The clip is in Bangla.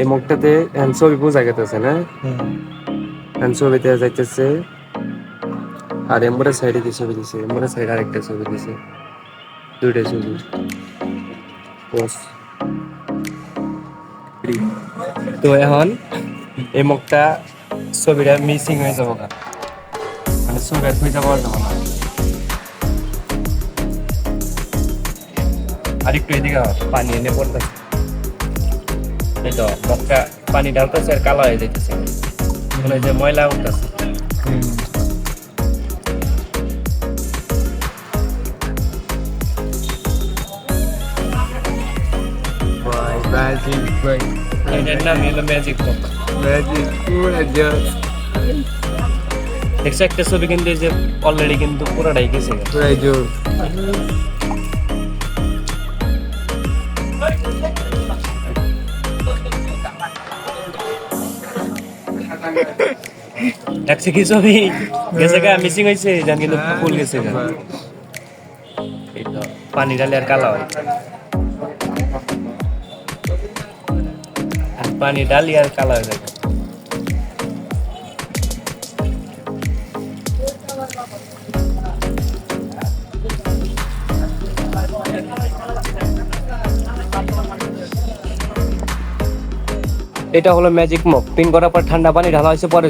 এই মুখটাতে ছবি বোঝা গেতেছে না? ছবিতে যাইতেছে আর এম্বরের সাইডে কি ছবি দিছে? এম্বরের সাইডে আরেকটা ছবি দিছে দুইটা ছবি। পোস্ট তো এখন এই মুখটা ছবিটা মিসিং হয়ে যাব। মানে ছবিটা খুঁজে পাওয়া যাব না আরেকটু এদিকে পানি এনে পড়তেছে। এই মুখটা পানি ঢালতেছে আর কালো হয়ে যাইতেছে। মনে যে ময়লা উঠতেছে। ম্যাজিক ভাই এটার নাম হলো ম্যাজিক মুখ ম্যাজিক পুরো ছবি কিন্তু যে অলরেডি কিন্তু পুরোটাই গেছে। দেখছে কি ছবি গেছে গা মিসিং হয়েছে জান কিন্তু ফুল গেছে গা এই তো পানি ঢালে আর কালো হয় আর পানি ঢালি আর কালো হয়ে যায় এটা হলো ম্যাজিক মপ পিন করার পর ঠান্ডা পানি ঢালা হয়েছে পরে